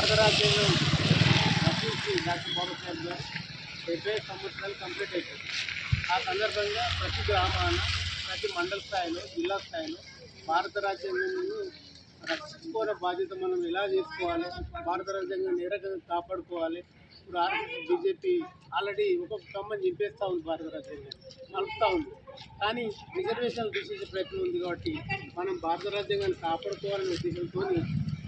భారత రాజ్యాంగం రచించి డాక్టర్ బాబాసాహెబ్ గారు డెబ్బై సంవత్సరాలు కంప్లీట్ అయిపోయింది. ఆ సందర్భంగా ప్రతి గ్రామాన ప్రతి మండల స్థాయిలో జిల్లా స్థాయిలో భారత రాజ్యాంగంను రక్షించుకోవడం బాధ్యత మనం ఎలా చేసుకోవాలి భారత రాజ్యాంగాన్ని ఏ కాపాడుకోవాలి? ఇప్పుడు ఆర్ఎస్ఎస్ బీజేపీ ఆల్రెడీ ఒక్కొక్క కమ్మని నింపేస్తూ ఉంది భారత రాజ్యాంగాన్ని నలుపుతూ ఉంది. కానీ రిజర్వేషన్లు తీసేసే ప్రయత్నం ఉంది కాబట్టి మనం భారత రాజ్యాంగాన్ని కాపాడుకోవాలనే ఉద్దేశంతో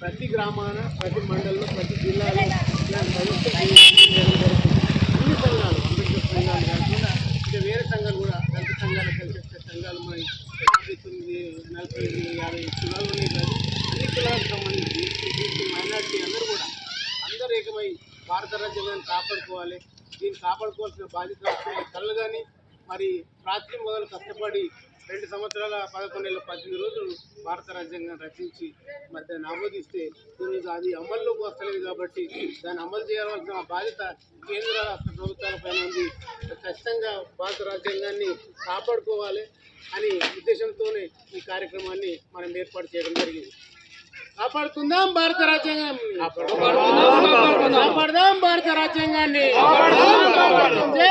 ప్రతి గ్రామాన ప్రతి మండలంలో ప్రతి జిల్లాలో ఇలాంటి వ్యవస్థ చేయడం జరుగుతుంది. అన్ని సంఘాలు అంబేద్కర్ సంఘాలు కాకుండా ఇంకా వేరే సంఘాలు కూడా దళిత సంఘాలు కలిసి సంఘాలు మరి యాభై తొమ్మిది నలభై ఎనిమిది యాభై కులాలు ఉన్నాయి కాదు అన్ని కులాలకు సంబంధించి బీసీ మైనార్టీ అందరూ కూడా అందరూ ఏకమై భారత రాజ్యాంగాన్ని కాపాడుకోవాలి దీన్ని కాపాడుకోవాల్సిన బాధ్యత కళ్ళు కానీ మరి రాత్రి మొదలు కష్టపడి రెండు సంవత్సరాల పదకొండు నెలల పద్దెనిమిది రోజులు భారత రాజ్యాంగం రచించి మరి దాన్ని ఆమోదిస్తే ఈరోజు అది అమల్లోకి వస్తలేదు కాబట్టి దాన్ని అమలు చేయాల్సిన బాధ్యత కేంద్ర రాష్ట్ర ప్రభుత్వాల పైన ఉంది. ఖచ్చితంగా భారత రాజ్యాంగాన్ని కాపాడుకోవాలి అని ఉద్దేశంతోనే ఈ కార్యక్రమాన్ని మనం ఏర్పాటు చేయడం జరిగింది. కాపాడుకుందాం భారత రాజ్యాంగాన్ని కాపాడుదాం భారత రాజ్యాంగాన్ని. జై